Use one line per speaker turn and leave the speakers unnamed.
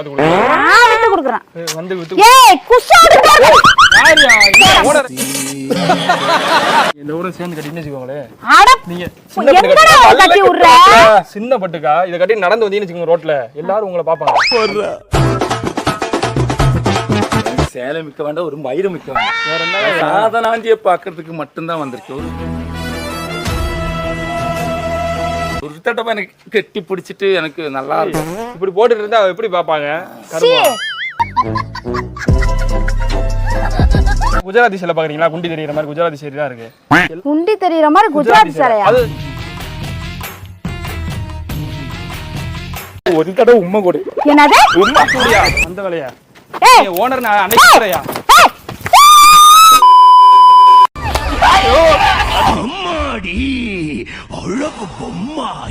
பார்த்து கொடுக்குறேன்
நான் வித்து கொடுக்குறேன்.
ஏய், வந்து வித்து
ஏய் குஷாடு
யாருயா? இந்த ஓனர். இந்த ஊரை சேர்ந்து கட்டின்னு வச்சுக்கோங்களேன்
அட
நீங்க
எங்கடா கட்டி விடுற?
சின்ன பட்டுக்கா? இத கட்டி நடந்து வந்தீங்கன்னு வச்சுக்கோங்க ரோட்ல. எல்லாரும் உங்களை பாப்பாங்க
சேலை மிக்க வேண்டாம் ஒரு மயிறு மிக்க வேண்டாம்.
வேற என்ன
சாதனாஞ்சியை பார்க்கறதுக்கு மட்டும்தான் வந்திருக்கு. தடவை எனக்கு கெட்டி பிடிச்சிட்டு எனக்கு நல்லா இருக்கும்.
இப்படி போட்டுட்டு இருந்தா அவ எப்படி பாப்பாங்க கருமம். குஜராத்தி சிலை பாக்குறீங்களா குண்டி தெரியுற மாதிரி குஜராத்தி சரி தான் இருக்கு.
குண்டி தெரியற மாதிரி குஜராத் சாலையா?
அது
ஒரு தடவை உண்மை கொடு.
என்னது?
உண்மை கூடியா? அந்த வேலையா?
ஏய்.
ஓனர் நான் அன்னைக்கு
Love of my,